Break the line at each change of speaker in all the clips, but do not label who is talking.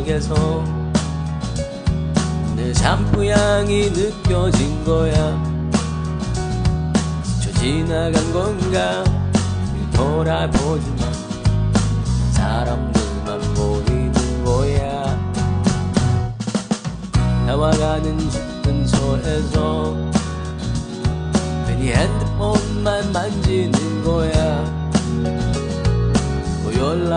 속에서 내 샴푸 향이 느껴진 거야. 저 지나간 건가? 돌아보지만 사람들만 보이는 거야. 나와가는 주문서에서 괜히 핸드폰만 만지는 거야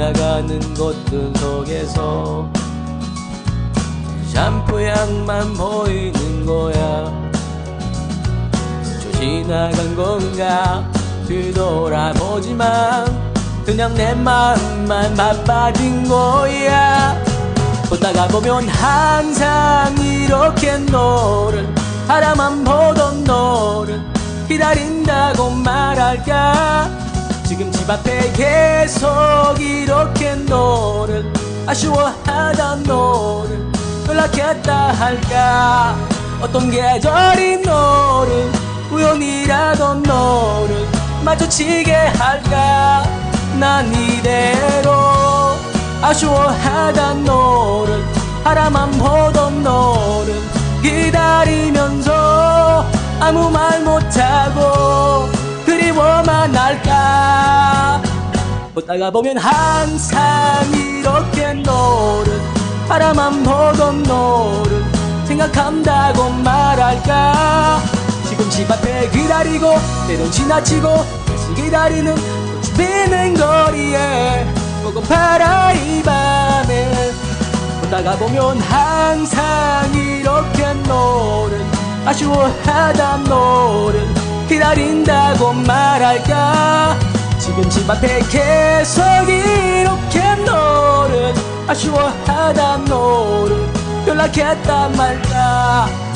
지나가는 곳들 속에서 샴푸 향만 보이는 거야. 저 지나간 건가 뒤돌아보지만 그냥 내 마음만 바빠진 거야. 보다가 보면 항상 이렇게 너를 바라만 보던 너를 기다린다고 말할까 지금 집 앞에 계속 이렇게 너를 아쉬워하다 너를 연락했다 할까? 어떤 계절이 너를 우연이라도 너를 마주치게 할까? 난 이대로 아쉬워하다 너를 바라만 보던 너를 기다리면서 아무 말 못하고 그리워만 할까? 보다가 보면 항상 이렇게 너를 바라만 보던 너를 생각한다고 말할까? 지금 집 앞에 기다리고 때론 지나치고 다시 기다리는 꽃이 피는 거리에 보고파라 이 밤에. 보다가 보면 항상 이렇게 너를 아쉬워하다 너를 기다린다고 말할까? 지금 집 앞에 계속 이렇게 너를 아쉬워하다 너를 연락했다 말까